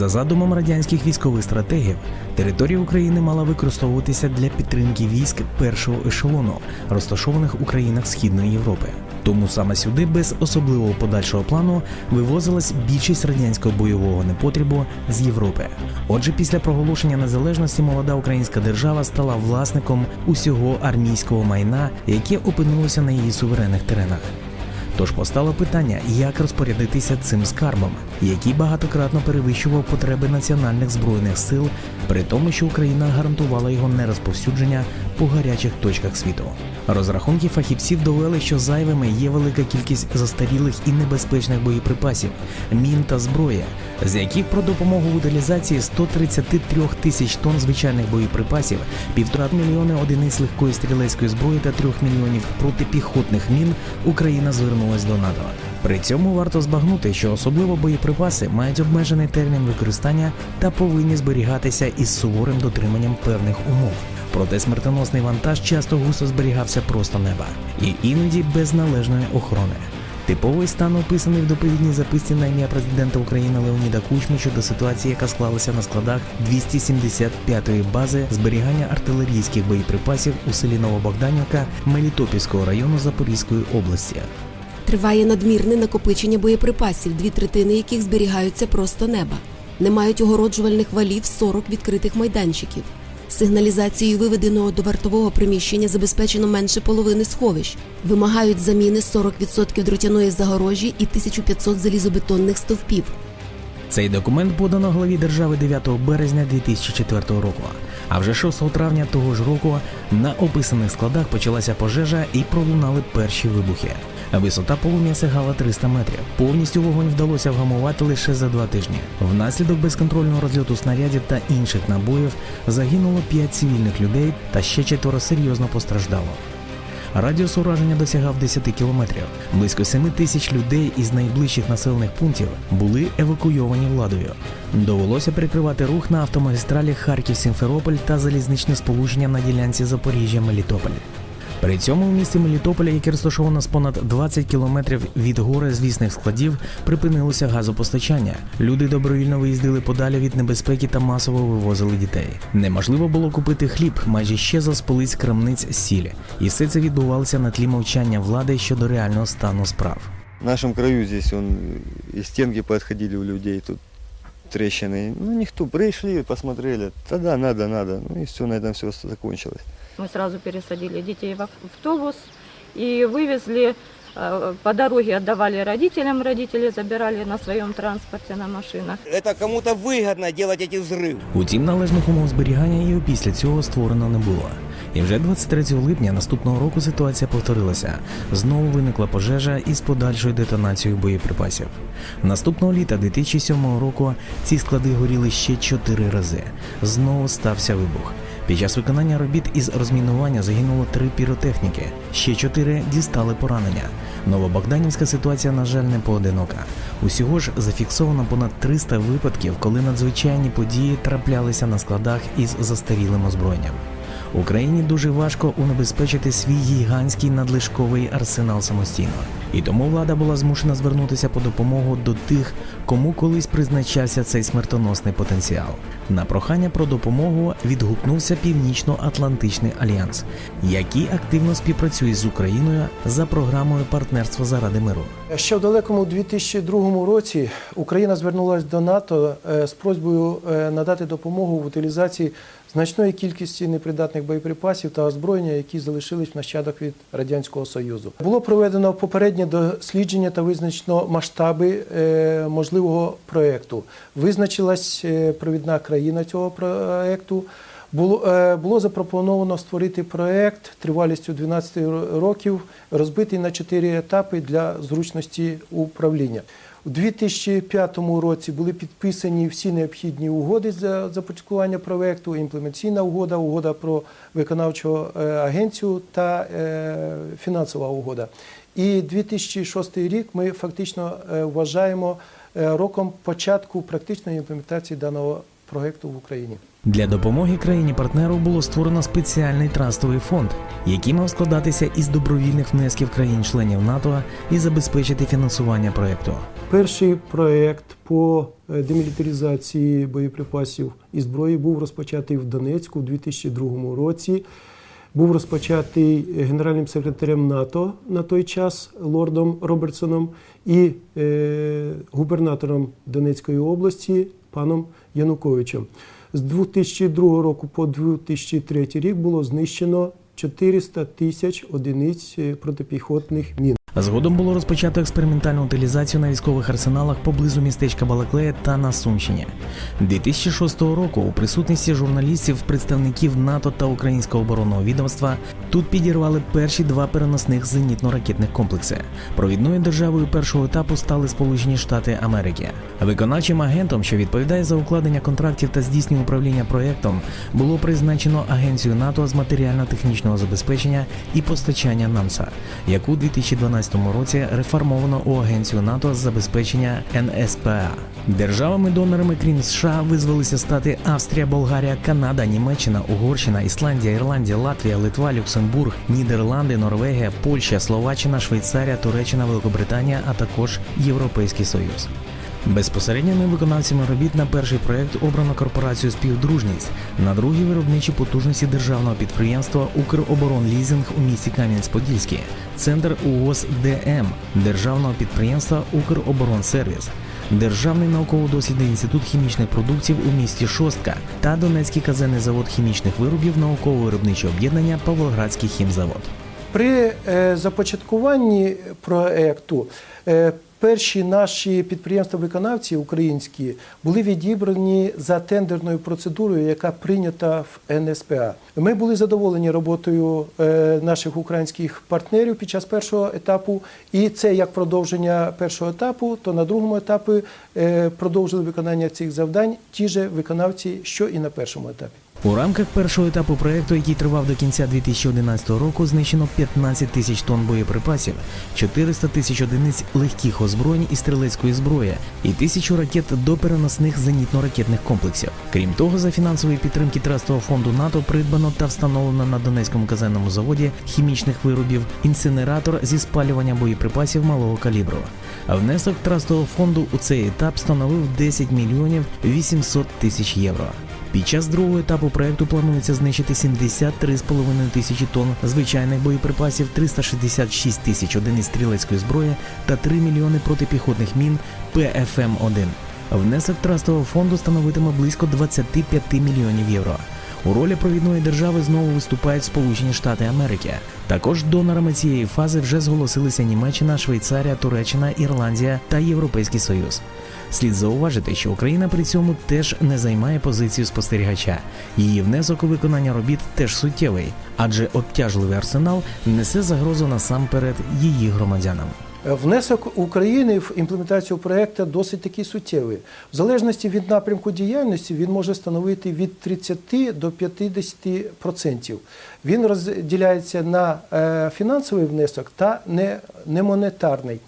За задумом радянських військових стратегів, територія України мала використовуватися для підтримки військ першого ешелону, розташованих у країнах Східної Європи. Тому саме сюди, без особливого подальшого плану, вивозилась більшість радянського бойового непотребу з Європи. Отже, після проголошення незалежності молода українська держава стала власником усього армійського майна, яке опинилося на її суверенних теренах. Тож постало питання, як розпорядитися цим скарбом, який багатократно перевищував потреби національних збройних сил, при тому, що Україна гарантувала його нерозповсюдження по гарячих точках світу. Розрахунки фахівців довели, що зайвими є велика кількість застарілих і небезпечних боєприпасів, мін та зброї, з яких про допомогу в утилізації 133 тисяч тонн звичайних боєприпасів, півтора мільйони одиниць легкої стрілецької зброї та трьох мільйонів протипіхотних мін Україна звернулась до НАТО. При цьому варто збагнути, що особливо боєприпаси мають обмежений термін використання та повинні зберігатися із суворим дотриманням певних умов. Проте смертоносний вантаж часто густо зберігався просто неба і іноді без належної охорони. Типовий стан описаний в доповідній записці на ім'я президента України Леоніда Кучми щодо ситуації, яка склалася на складах 275-ї бази зберігання артилерійських боєприпасів у селі Новобогданівка Мелітопільського району Запорізької області. Триває надмірне накопичення боєприпасів, дві третини яких зберігаються просто неба. Не мають огороджувальних валів 40 відкритих майданчиків. Сигналізацією виведеного до вартового приміщення забезпечено менше половини сховищ. Вимагають заміни 40% дротяної загорожі і 1500 залізобетонних стовпів. Цей документ подано главі держави 9 березня 2004 року. А вже 6 травня того ж року на описаних складах почалася пожежа і пролунали перші вибухи. Висота полум'я сягала 300 метрів. Повністю вогонь вдалося вгамувати лише за два тижні. Внаслідок безконтрольного розльоту снарядів та інших набоїв загинуло 5 цивільних людей та ще четверо серйозно постраждало. Радіус ураження досягав 10 кілометрів. Близько 7 тисяч людей із найближчих населених пунктів були евакуйовані владою. Довелося перекривати рух на автомагістралі Харків-Сімферополь та залізничне сполучення на ділянці Запоріжжя-Мелітополь. При цьому у місті Мелітополя, яке розташовано з понад 20 кілометрів від гори звісних складів, припинилося газопостачання. Люди добровільно виїздили подалі від небезпеки та масово вивозили дітей. Неможливо було купити хліб, майже щезла з полиць крамниць сіль. І все це відбувалося на тлі мовчання влади щодо реального стану справ. В нашем краю здесь он, и стенки подходили у людей, тут трещины. Ну, никто, пришли, посмотрели, тогда надо, надо. Ну и все, на этом все закончилось. Мы сразу пересадили детей в автобус и вывезли, э, по дороге отдавали родителям, родители забирали на своем транспорте, на машинах. Это кому-то выгодно делать эти взрывы. Утім, належних умов зберігання і опісля цього створено не було. І вже 23 липня наступного року ситуація повторилася. Знову виникла пожежа із подальшою детонацією боєприпасів. Наступного літа 2007 року ці склади горіли ще 4 рази. Знову стався вибух. Під час виконання робіт із розмінування загинуло три піротехніки, ще чотири дістали поранення. Новобогданівська ситуація, на жаль, не поодинока. Усього ж зафіксовано понад 300 випадків, коли надзвичайні події траплялися на складах із застарілим озброєнням. Україні дуже важко унебезпечити свій гігантський надлишковий арсенал самостійно, і тому влада була змушена звернутися по допомогу до тих, кому колись призначався цей смертоносний потенціал. На прохання про допомогу відгукнувся Північно-Атлантичний альянс, який активно співпрацює з Україною за програмою партнерства заради миру. Ще в далекому 2002 році Україна звернулася до НАТО е, з просьбою е, надати допомогу в утилізації значної кількості непридатних боєприпасів та озброєння, які залишились в нащадок від радянського союзу. Було проведено попереднє дослідження та визначено масштаби е, можливого проекту. Визначилась е, провідна країна цього проекту. Було, е, було запропоновано створити проект тривалістю 12 років, розбитий на чотири етапи для зручності управління. У 2005 році були підписані всі необхідні угоди для започаткування проєкту, імплементаційна угода, угода про виконавчу е, агенцію та е, фінансова угода. І 2006 рік ми фактично е, вважаємо роком початку практичної імплементації даного проекту в Україні. Для допомоги країні-партнеру було створено спеціальний трастовий фонд, який мав складатися із добровільних внесків країн-членів НАТО і забезпечити фінансування проєкту. Перший проект по е, демілітаризації боєприпасів і зброї був розпочатий в Донецьку у 2002 році. Був розпочатий генеральним секретарем НАТО на той час лордом Робертсоном і е, губернатором Донецької області паном Януковичем. З 2002 року по 2003 рік було знищено 400 тисяч одиниць протипіхотних мін. Згодом було розпочато експериментальну утилізацію на військових арсеналах поблизу містечка Балаклея та на Сумщині. 2006 року у присутності журналістів, представників НАТО та українського оборонного відомства тут підірвали перші два переносних зенітно-ракетних комплекси. Провідною державою першого етапу стали Сполучені Штати Америки. Виконавчим агентом, що відповідає за укладення контрактів та здійснює управління проєктом, було призначено агенцію НАТО з матеріально-технічного забезпечення і постачання НАМСА, яку 2012 2014 році реформовано у Агенцію НАТО з забезпечення НСПА. Державами-донорами, крім США, визвалися стати Австрія, Болгарія, Канада, Німеччина, Угорщина, Ісландія, Ірландія, Латвія, Литва, Люксембург, Нідерланди, Норвегія, Польща, Словаччина, Швейцарія, Туреччина, Великобританія, а також Європейський Союз. Безпосередніми виконавцями робіт на перший проект обрано корпорацію Співдружність, на другий виробничі потужності державного підприємства Укроборонлізинг у місті Кам'янець-Подільський, центр УОЗ ДМ державного підприємства Укроборонсервіс, Державний науково-дослідний інститут хімічних продуктів у місті Шостка та Донецький казенний завод хімічних виробів науково-виробниче об'єднання Павлоградський хімзавод. При е, започаткуванні проекту е, перші наші підприємства-виконавці українські були відібрані за тендерною процедурою, яка прийнята в НСПА. Ми були задоволені роботою е, наших українських партнерів під час першого етапу, і це як продовження першого етапу, то на другому етапі продовжили виконання цих завдань ті ж виконавці, що і на першому етапі. У рамках першого етапу проекту, який тривав до кінця 2011 року, знищено 15 тисяч тонн боєприпасів, 400 тисяч одиниць легких озброєнь і стрілецької зброї, і тисячу ракет до переносних зенітно-ракетних комплексів. Крім того, за фінансової підтримки Трастового фонду НАТО придбано та встановлено на Донецькому казенному заводі хімічних виробів інсинератор зі спалювання боєприпасів малого калібру. Внесок Трастового фонду у цей етап становив 10 мільйонів 800 тисяч євро. Під час другого етапу проекту планується знищити 73,5 тисячі тонн звичайних боєприпасів, 366 тисяч одиниць стрілецької зброї та 3 мільйони протипіхотних мін ПФМ-1. Внесок трастового фонду становитиме близько 25 мільйонів євро. У ролі провідної держави знову виступають Сполучені Штати Америки. Також донорами цієї фази вже зголосилися Німеччина, Швейцарія, Туреччина, Ірландія та Європейський Союз. Слід зауважити, що Україна при цьому теж не займає позицію спостерігача. Її внесок у виконання робіт теж суттєвий, адже обтяжливий арсенал несе загрозу насамперед її громадянам. Внесок України в імплементацію проекту досить такий суттєвий. В залежності від напрямку діяльності він може становити від 30 до 50%. Він розділяється на е, фінансовий внесок та не- немонетарний.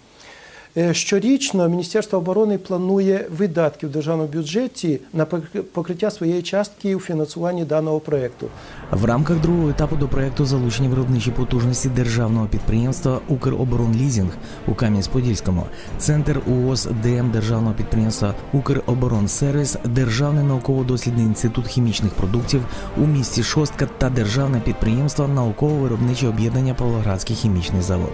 Е, Щорічно Міністерство оборони планує видатки в державному бюджеті на покри- покриття своєї частки у фінансуванні даного проекту. В рамках другого етапу до проекту залучені виробничі потужності державного підприємства Укроборонлізінг у Кам'янець-Подільському, центр УОЗ ДМ державного підприємства Укроборонсервіс, Державний науково-дослідний інститут хімічних продуктів у місті Шостка та державне підприємство Науково-виробниче об'єднання Павлоградський хімічний завод.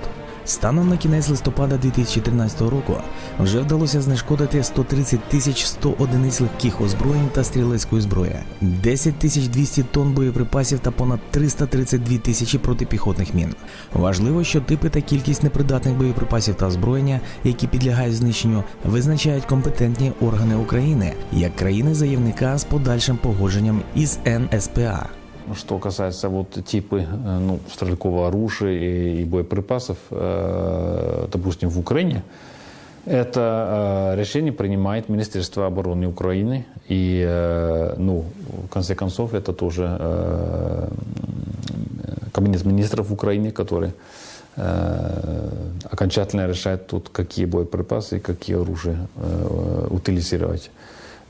Станом на кінець листопада 2013 року вже вдалося знешкодити 130 тисяч 100 одиниць легких озброєнь та стрілецької зброї, 10 тисяч 200 тонн боєприпасів та понад 332 тисячі протипіхотних мін. Важливо, що типи та кількість непридатних боєприпасів та озброєння, які підлягають знищенню, визначають компетентні органи України як країни-заявника з подальшим погодженням із НСПА. Что касается вот типы э, ну, стрелкового оружия и, и боеприпасов, э, допустим, в Украине, это э, решение принимает Министерство обороны Украины. И, э, ну, в конце концов, это тоже э, Кабинет министров Украины, который э, окончательно решает тут, какие боеприпасы и какие оружия э, утилизировать.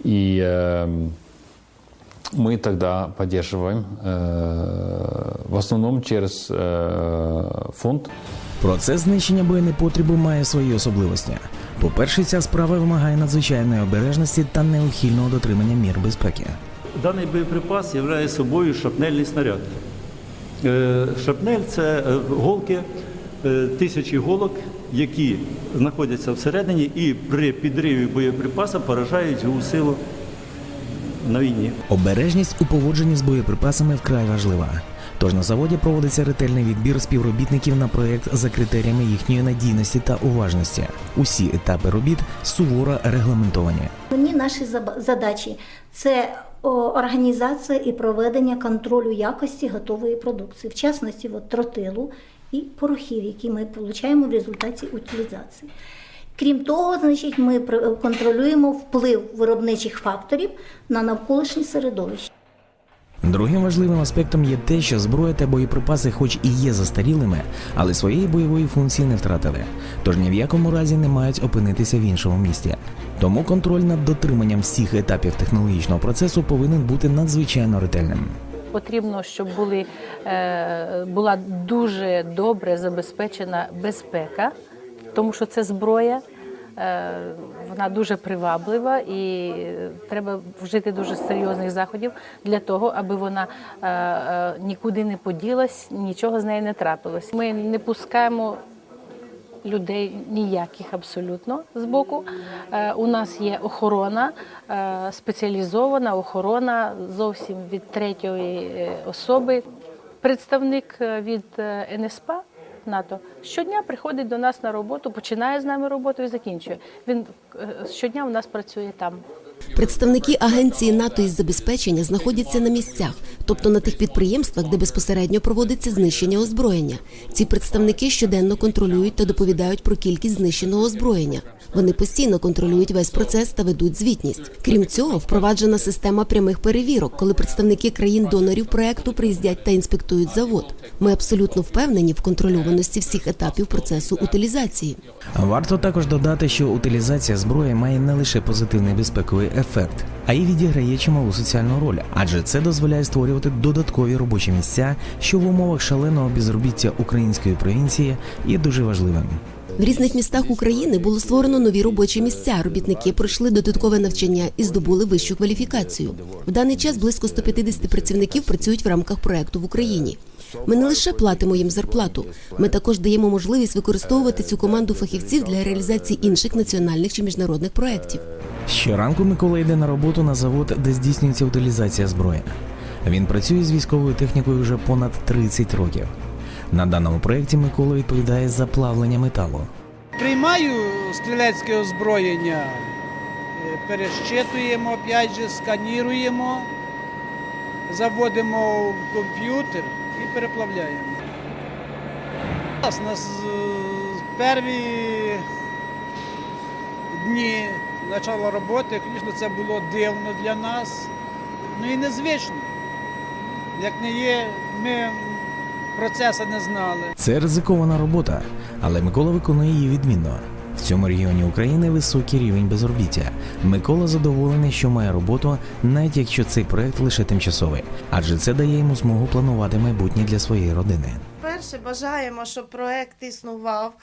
И э, мы тогда поддерживаем э, в основном через э, фонд Процес знищення боєнепотребу має свої особливості. По-перше, ця справа вимагає надзвичайної обережності та неухильного дотримання мір безпеки. Даний боєприпас являє собою шапнельний снаряд. Е, Шапнель це е, голки, е, тисячі голок, які знаходяться всередині і при підриві боєприпаса поражають його силу на війні. Обережність у поводженні з боєприпасами вкрай важлива. Тож на заводі проводиться ретельний відбір співробітників на проєкт за критеріями їхньої надійності та уважності. Усі етапи робіт суворо регламентовані. Основні наші задачі це організація і проведення контролю якості готової продукції, в частності от, тротилу і порохів, які ми отримуємо в результаті утилізації. Крім того, значить, ми пр- контролюємо вплив виробничих факторів на навколишнє середовище. Другим важливим аспектом є те, що зброя та боєприпаси, хоч і є застарілими, але своєї бойової функції не втратили, тож ні в якому разі не мають опинитися в іншому місті. Тому контроль над дотриманням всіх етапів технологічного процесу повинен бути надзвичайно ретельним. Потрібно, щоб були, е, була дуже добре забезпечена безпека, тому що це зброя, е, вона дуже приваблива і треба вжити дуже серйозних заходів для того, аби вона е, е, нікуди не поділась, нічого з нею не трапилось. Ми не пускаємо людей ніяких абсолютно з боку. У нас є охорона, спеціалізована охорона зовсім від третьої особи. Представник від НСПА НАТО щодня приходить до нас на роботу, починає з нами роботу і закінчує. Він щодня у нас працює там. Представники агенції НАТО із забезпечення знаходяться на місцях, тобто на тих підприємствах, де безпосередньо проводиться знищення озброєння. Ці представники щоденно контролюють та доповідають про кількість знищеного озброєння. Вони постійно контролюють весь процес та ведуть звітність. Крім цього, впроваджена система прямих перевірок, коли представники країн-донорів проекту приїздять та інспектують завод. Ми абсолютно впевнені в контрольованості всіх етапів процесу утилізації. Варто також додати, що утилізація зброї має не лише позитивний безпековий ефект, а й відіграє чималу соціальну роль, адже це дозволяє створювати додаткові робочі місця, що в умовах шаленого безробіття української провінції є дуже важливим. В різних містах України було створено нові робочі місця. Робітники пройшли додаткове навчання і здобули вищу кваліфікацію. В даний час близько 150 працівників працюють в рамках проекту в Україні. Ми не лише платимо їм зарплату, ми також даємо можливість використовувати цю команду фахівців для реалізації інших національних чи міжнародних проєктів. Щоранку Микола йде на роботу на завод, де здійснюється утилізація зброї. Він працює з військовою технікою вже понад 30 років. На даному проєкті Микола відповідає за плавлення металу. Приймаю стрілецьке озброєння, е, перещитуємо, опять же, сканіруємо, заводимо в комп'ютер переплавляємо. Нас на з- перві дні почала роботи, звісно, це було дивно для нас, ну і незвично. Як не є, ми процесу не знали. Це ризикована робота, але Микола виконує її відмінно. В цьому регіоні України високий рівень безробіття. Микола задоволений, що має роботу, навіть якщо цей проект лише тимчасовий, адже це дає йому змогу планувати майбутнє для своєї родини. Перше бажаємо, щоб проект існував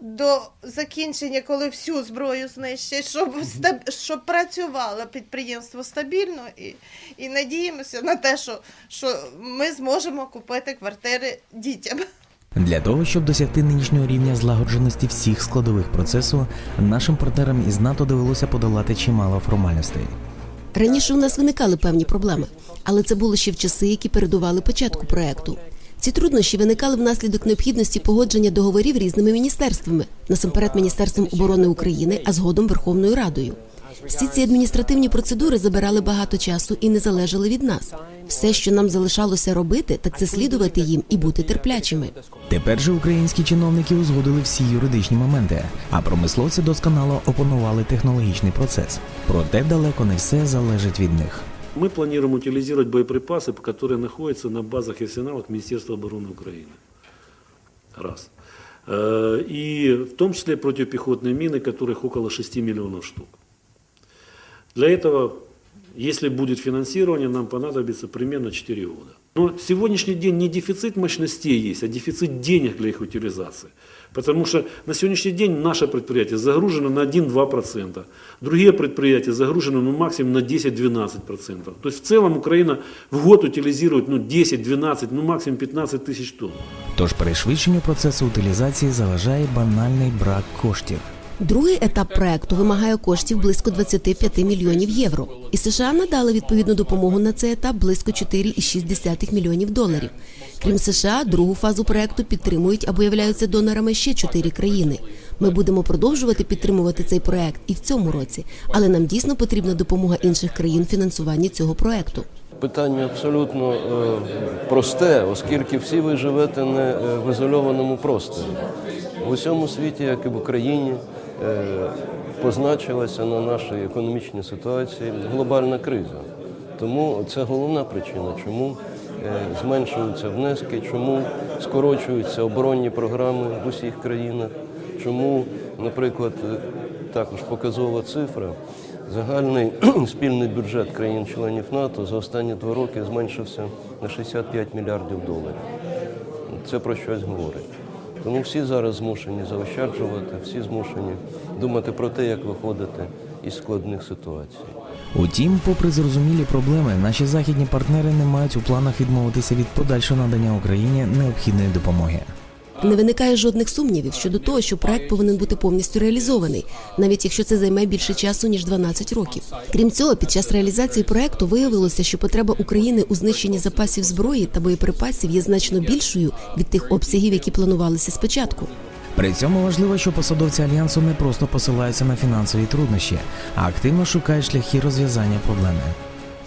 до закінчення, коли всю зброю знищать, щоб стаб- щоб працювало підприємство стабільно і, і надіємося на те, що, що ми зможемо купити квартири дітям. Для того, щоб досягти нинішнього рівня злагодженості всіх складових процесу, нашим партнерам із НАТО довелося подолати чимало формальностей. Раніше у нас виникали певні проблеми, але це було ще в часи, які передували початку проекту. Ці труднощі виникали внаслідок необхідності погодження договорів різними міністерствами, насамперед Міністерством оборони України, а згодом Верховною Радою. Всі ці адміністративні процедури забирали багато часу і не залежали від нас. Все, що нам залишалося робити, так це слідувати їм і бути терплячими. Тепер же українські чиновники узгодили всі юридичні моменти, а промисловці досконало опанували технологічний процес. Проте далеко не все залежить від них. Мы планируем утилизировать боеприпасы, которые находятся на базах и арсеналах Министерства обороны Украины. Раз. Э, И в том числе противопехотные мины, которых около 6 миллионов штук. Для этого Если будет финансирование, нам понадобится примерно 4 года. Но сегодняшний день не дефицит мощностей есть, а дефицит денег для их утилизации. Потому что на сегодняшний день наше предприятие загружено на 1-2%. Другие предприятия загружены ну, максимум на 10-12%. То есть в целом Украина в год утилизирует ну, 10-12, ну максимум 15 тысяч тонн. Тож перешвидшенню процесу утилізації заважає банальний брак коштів. Другий етап проекту вимагає коштів близько 25 мільйонів євро. І США надали відповідну допомогу на цей етап близько 4,6 мільйонів доларів. Крім США, другу фазу проекту підтримують або являються донорами ще чотири країни. Ми будемо продовжувати підтримувати цей проект і в цьому році, але нам дійсно потрібна допомога інших країн в фінансуванні цього проекту. Питання абсолютно е, просте, оскільки всі ви живете не е, в ізольованому просторі. В усьому світі, як і в Україні, позначилася на нашій економічній ситуації глобальна криза. Тому це головна причина, чому е, зменшуються внески, чому скорочуються оборонні програми в усіх країнах, чому, наприклад, е, також показова цифра. Загальний спільний бюджет країн-членів НАТО за останні два роки зменшився на 65 мільярдів доларів. Це про щось говорить. Тому всі зараз змушені заощаджувати, всі змушені думати про те, як виходити із складних ситуацій. Утім, попри зрозумілі проблеми, наші західні партнери не мають у планах відмовитися від подальшого надання Україні необхідної допомоги. Не виникає жодних сумнівів щодо того, що проект повинен бути повністю реалізований, навіть якщо це займе більше часу ніж 12 років. Крім цього, під час реалізації проекту виявилося, що потреба України у знищенні запасів зброї та боєприпасів є значно більшою від тих обсягів, які планувалися спочатку. При цьому важливо, що посадовці альянсу не просто посилаються на фінансові труднощі, а активно шукають шляхи розв'язання проблеми.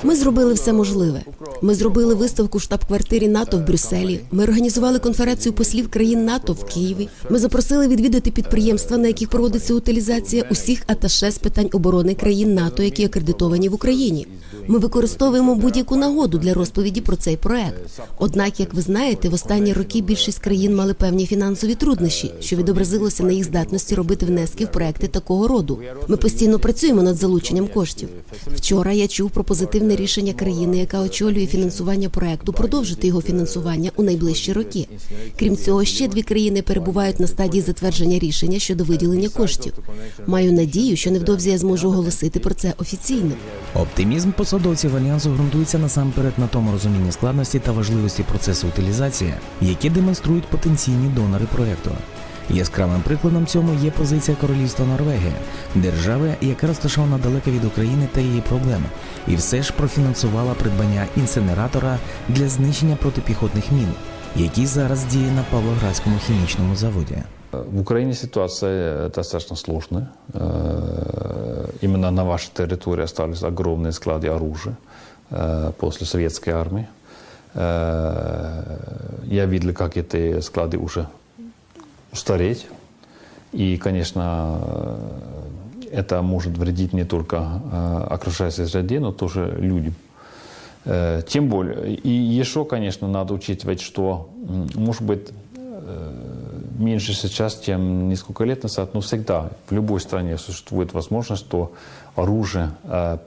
Ми зробили все можливе. Ми зробили виставку в штаб-квартирі НАТО в Брюсселі. Ми організували конференцію послів країн НАТО в Києві. Ми запросили відвідати підприємства, на яких проводиться утилізація усіх аташе з питань оборони країн НАТО, які акредитовані в Україні. Ми використовуємо будь-яку нагоду для розповіді про цей проект. Однак, як ви знаєте, в останні роки більшість країн мали певні фінансові труднощі, що відобразилося на їх здатності робити внески в проекти такого роду. Ми постійно працюємо над залученням коштів. Вчора я чув про позитивне рішення країни, яка очолює фінансування проекту, продовжити його фінансування у найближчі роки. Крім цього, ще дві країни перебувають на стадії затвердження рішення щодо виділення коштів. Маю надію, що невдовзі я зможу оголосити про це офіційно. Оптимізм посадовців альянсу ґрунтується насамперед на тому розумінні складності та важливості процесу утилізації, які демонструють потенційні донори проекту. Яскравим прикладом цьому є позиція Королівства Норвегія, держави, яка розташована далеко від України та її проблем, і все ж профінансувала придбання інсинератора для знищення протипіхотних мін, який зараз діє на Павлоградському хімічному заводі. В Украине ситуация достаточно сложная. Э, Именно на вашей территории остались огромные склады оружия э, после советской армии. Э, Я видел, как эти склады уже Устареть. И, конечно, это может вредить не только э, окружающей среде, но тоже людям. Э, Тем более, и еще, конечно, надо учитывать, что, может быть, э, меньше сейчас, чем несколько лет назад, но всегда в любой стране существует возможность, что оружие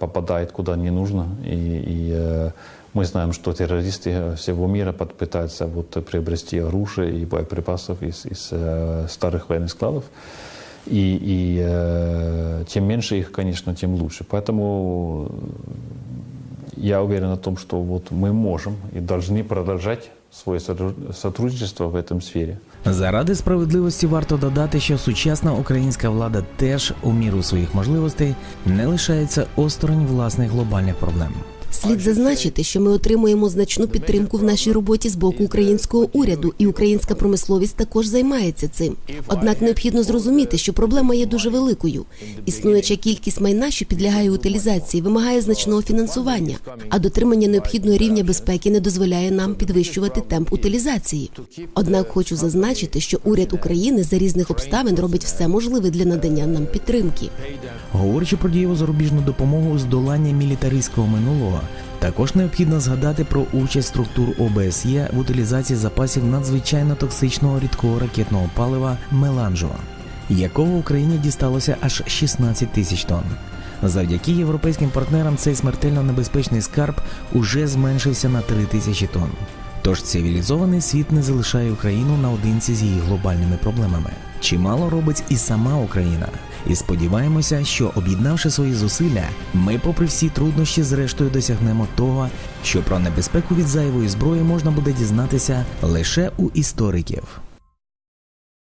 попадает куда не нужно. И, и, мы знаем, что террористы всего мира под- пытаются вот, приобрести оружие и боеприпасов из, из э, старых военных складов. И, и э, чем меньше их, конечно, тем лучше. Поэтому я уверен о том, что вот мы можем и должны продолжать свое сотру- сотрудничество в этом сфере. Заради справедливості варто додати, що сучасна українська влада теж у міру своїх можливостей не лишається осторонь власних глобальних проблем. Слід зазначити, що ми отримуємо значну підтримку в нашій роботі з боку українського уряду, і українська промисловість також займається цим. Однак необхідно зрозуміти, що проблема є дуже великою. Існуюча кількість майна, що підлягає утилізації, вимагає значного фінансування, а дотримання необхідного рівня безпеки не дозволяє нам підвищувати темп утилізації. Однак хочу зазначити, що уряд України за різних обставин робить все можливе для надання нам підтримки. Говорячи про дієву зарубіжну допомогу у здоланні мілітаристського минулого, також необхідно згадати про участь структур ОБСЄ в утилізації запасів надзвичайно токсичного рідкого ракетного палива меланжо, якого в Україні дісталося аж 16 тисяч тонн. Завдяки європейським партнерам цей смертельно небезпечний скарб уже зменшився на 3 тисячі тонн. Тож цивілізований світ не залишає Україну наодинці з її глобальними проблемами. Чимало робить і сама Україна. І сподіваємося, що об'єднавши свої зусилля, ми, попри всі труднощі, зрештою досягнемо того, що про небезпеку від зайвої зброї можна буде дізнатися лише у істориків.